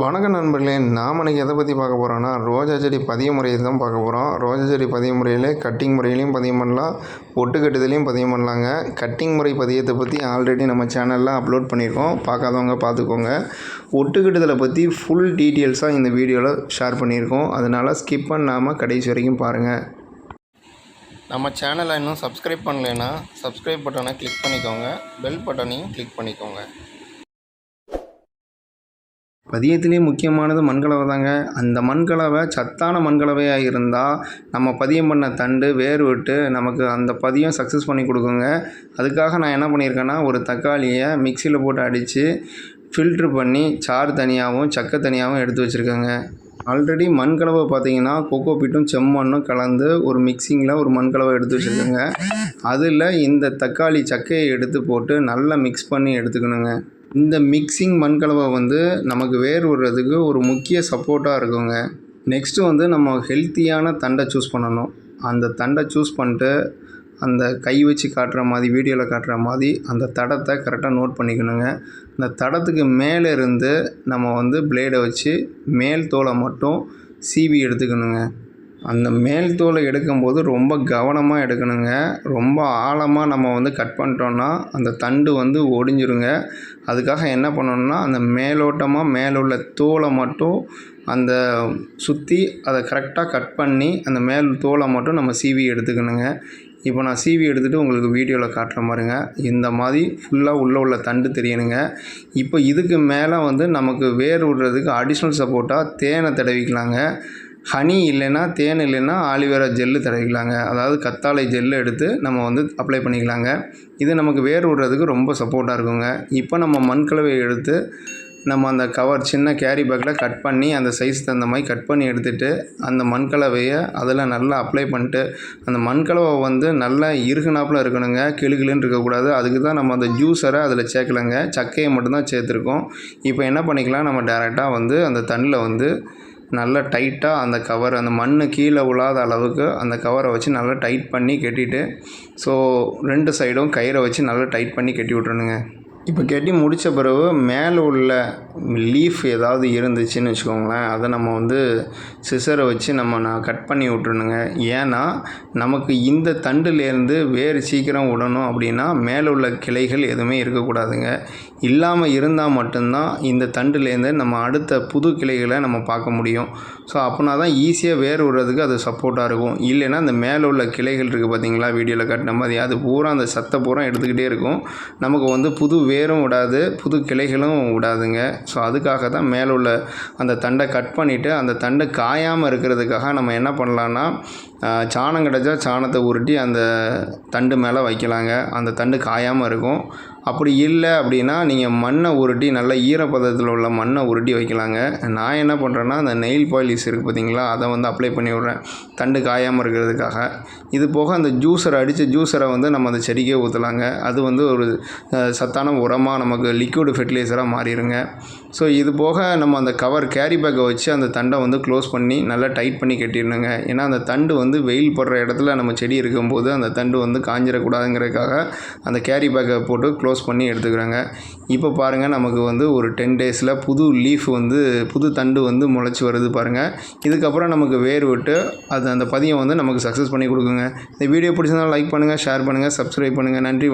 வணக்கம் நண்பர்களே நாம் இன்னைக்கு எதை பற்றி பார்க்க போகிறோன்னா ரோஜா செடி பதிய முறையை தான் பார்க்க போகிறோம் ரோஜா செடி பதிய முறையில் கட்டிங் முறையிலையும் பதியம் பண்ணலாம். ஒட்டு கட்டுதலையும் பதியம் பண்ணலாங்க. கட்டிங் முறை பதியத்தை பற்றி ஆல்ரெடி நம்ம சேனலில் அப்லோட் பண்ணியிருக்கோம். பார்க்காதவங்க பார்த்துக்கோங்க. ஒட்டு கட்டுதலை பற்றி ஃபுல் டீட்டெயில்ஸாக இந்த வீடியோவில் ஷேர் பண்ணியிருக்கோம். அதனால் ஸ்கிப் பண்ணாமல் கடைசி வரைக்கும் பாருங்கள் நம்ம சேனலை இன்னும் சப்ஸ்கிரைப் பண்ணலைன்னா சப்ஸ்கிரைப் பட்டனை கிளிக் பண்ணிக்கோங்க. பெல் பட்டனையும் கிளிக் பண்ணிக்கோங்க. பதியத்திலே முக்கியமானது மண்கலவை தாங்க அந்த மண்கலவை சத்தான மண்கலவையாக இருந்தால் நம்ம பதியம் பண்ண தண்டு வேர் விட்டு நமக்கு அந்த பதியம் சக்ஸஸ் பண்ணி கொடுக்குங்க. அதுக்காக நான் என்ன பண்ணியிருக்கேன்னா ஒரு தக்காளியை மிக்சியில் போட்டு அடித்து ஃபில்ட்ரு பண்ணி சாறு தனியாகவும் சக்கை தனியாகவும் எடுத்து வச்சுருக்கேங்க. ஆல்ரெடி மண்கலவை பார்த்தீங்கன்னா கொக்கோ பீட்டும் செம்மண்ணும் கலந்து ஒரு மிக்சிங்கில் ஒரு மண்கலவை எடுத்து வச்சுருக்கேங்க. அதில் இந்த தக்காளி சக்கையை எடுத்து போட்டு நல்லா மிக்ஸ் பண்ணி எடுத்துக்கணுங்க. இந்த மிக்சிங் மண்கலவை வந்து நமக்கு வேர் விடுறதுக்கு ஒரு முக்கிய சப்போர்ட்டாக இருக்குங்க. நெக்ஸ்ட்டு வந்து நம்ம ஹெல்த்தியான தண்டை சூஸ் பண்ணணும். அந்த தண்டை சூஸ் பண்ணிட்டு அந்த கை வச்சு காட்டுற மாதிரி வீடியோவில் காட்டுற மாதிரி அந்த தடத்தை கரெக்டாக நோட் பண்ணிக்கணுங்க. இந்த தடத்துக்கு மேலே இருந்து நம்ம வந்து பிளேடை வச்சு மேல் தோலை மட்டும் சீவி எடுத்துக்கணுங்க. அந்த மேல் தோலை எடுக்கும்போது ரொம்ப கவனமாக எடுக்கணுங்க. ரொம்ப ஆழமாக நம்ம வந்து கட் பண்ணிட்டோன்னா அந்த தண்டு வந்து ஒடிஞ்சிருங்க. அதுக்காக என்ன பண்ணணும்னா அந்த மேலோட்டமாக மேலே உள்ள தோலை மட்டும் அந்த சுற்றி அதை கரெக்டாக கட் பண்ணி அந்த மேல் தோலை மட்டும் நம்ம சீவி எடுத்துக்கணுங்க. இப்போ நான் சீவி எடுத்துகிட்டு உங்களுக்கு வீடியோவில் காட்டுற மாதிரிங்க. இந்த மாதிரி ஃபுல்லாக உள்ளே உள்ள தண்டு தெரியணுங்க. இப்போ இதுக்கு மேலே வந்து நமக்கு வேர் விடுறதுக்கு அடிஷ்னல் சப்போர்ட்டாக தேனை தடவிக்கலாங்க. ஹனி இல்லைன்னா தேன் இல்லைன்னா ஆலிவேரா ஜெல்லு தடவிக்கலாங்க. அதாவது கத்தாழை ஜெல்லு எடுத்து நம்ம வந்து அப்ளை பண்ணிக்கலாங்க. இது நமக்கு வேர் விடுறதுக்கு ரொம்ப சப்போர்ட்டாக இருக்குங்க. இப்போ நம்ம மண்கலவை எடுத்து நம்ம அந்த கவர் சின்ன கேரி பேக்கில் கட் பண்ணி அந்த சைஸ் தகுந்த மாதிரி கட் பண்ணி எடுத்துகிட்டு அந்த மண்கலவையை அதில் நல்லா அப்ளை பண்ணிட்டு அந்த மண்கலவை வந்து நல்லா இருகுனாப்பில் இருக்கணுங்க. கிளுகிளுன்னு இருக்கக்கூடாது. அதுக்கு தான் நம்ம அந்த ஜூஸரை அதில் சேர்க்கலைங்க. சக்கையை மட்டும்தான் சேர்த்துருக்கோம். இப்போ என்ன பண்ணிக்கலாம்? நம்ம டேரெக்டாக வந்து அந்த தண்ணில் வந்து நல்லா டைட்டாக அந்த கவர் அந்த மண் கீழே விழாத அளவுக்கு அந்த கவரை வச்சு நல்லா டைட் பண்ணி கட்டிட்டு ஸோ ரெண்டு சைடும் கயிறை வச்சு நல்லா டைட் பண்ணி கட்டி விட்றணுங்க இப்போ கட்டி முடித்த பிறகு மேலே உள்ள லீஃப் ஏதாவது இருந்துச்சுன்னு வச்சுக்கோங்களேன் அதை நம்ம வந்து சிசரை வச்சு நம்ம நான் கட் பண்ணி விட்றணுங்க ஏன்னா நமக்கு இந்த தண்டுலேருந்து வேறு சீக்கிரம் விடணும் அப்படின்னா மேலே உள்ள கிளைகள் எதுவுமே இருக்கக்கூடாதுங்க. இல்லாமல் இருந்தால் மட்டும்தான் இந்த தண்டுலேருந்து நம்ம அடுத்த புது கிளைகளை நம்ம பார்க்க முடியும். ஸோ அப்போனா தான் ஈஸியாக வேறு விடுறதுக்கு அது சப்போர்ட்டாக இருக்கும். இல்லைன்னா அந்த மேலே உள்ள கிளைகள் இருக்குது பார்த்தீங்களா வீடியோவில் கட்டின மாதிரி அது பூரா அந்த சத்தை பூரா எடுத்துக்கிட்டே இருக்கும். நமக்கு வந்து புது வே வேரும் விடாது புது கிளைகளும் விடாதுங்க. ஸோ அதுக்காக தான் மேலே உள்ள அந்த தண்டை கட் பண்ணிவிட்டு அந்த தண்டை காயாமல் இருக்கிறதுக்காக நம்ம என்ன பண்ணலான்னா சாணம் கிடச்சா சாணத்தை உருட்டி அந்த தண்டு மேலே வைக்கலாங்க. அந்த தண்டு காயாமல் இருக்கும். அப்படி இல்லை அப்படின்னா நீங்கள் மண்ணை உருட்டி நல்ல ஈரப்பதத்தில் உள்ள மண்ணை உருட்டி வைக்கலாங்க. நான் என்ன பண்ணுறேன்னா அந்த நெயில் பாலிஸ் இருக்குது பார்த்தீங்களா அதை வந்து அப்ளை பண்ணி விட்றேன். தண்டு காயாமல் இருக்கிறதுக்காக. இது போக அந்த ஜூஸரை அடித்த ஜூஸரை வந்து நம்ம அந்த செடிக்கே ஊற்றலாங்க அது வந்து ஒரு சத்தான உரமாக நமக்கு லிக்விட் ஃபெர்டிலைசராக மாறிடுங்க. ஸோ இது போக நம்ம அந்த கவர் கேரி பேக்கை வச்சு அந்த தண்டை வந்து க்ளோஸ் பண்ணி நல்லா டைட் பண்ணி கட்டிடணுங்க. ஏன்னா அந்த தண்டு வந்து வந்து வெயில் படுற இடத்துல நம்ம செடி இருக்கும்போது அந்த தண்டு வந்து காஞ்சிடக்கூடாதுங்கிறதுக்காக அந்த கேரி பேக்கை போட்டு க்ளோஸ் பண்ணி எடுத்துக்கிறாங்க. இப்போ பாருங்கள் நமக்கு வந்து ஒரு டென் டேஸில் புது லீஃப் வந்து புது தண்டு வந்து முளைச்சி வருது பாருங்கள் இதுக்கப்புறம் நமக்கு வேர் விட்டு அது அந்த பதியம் வந்து நமக்கு சக்ஸஸ் பண்ணி கொடுக்குங்க. இந்த வீடியோ பிடிச்சிருந்தாலும் லைக் பண்ணுங்கள் ஷேர் பண்ணுங்கள் சப்ஸ்கிரைப் பண்ணுங்கள் நன்றி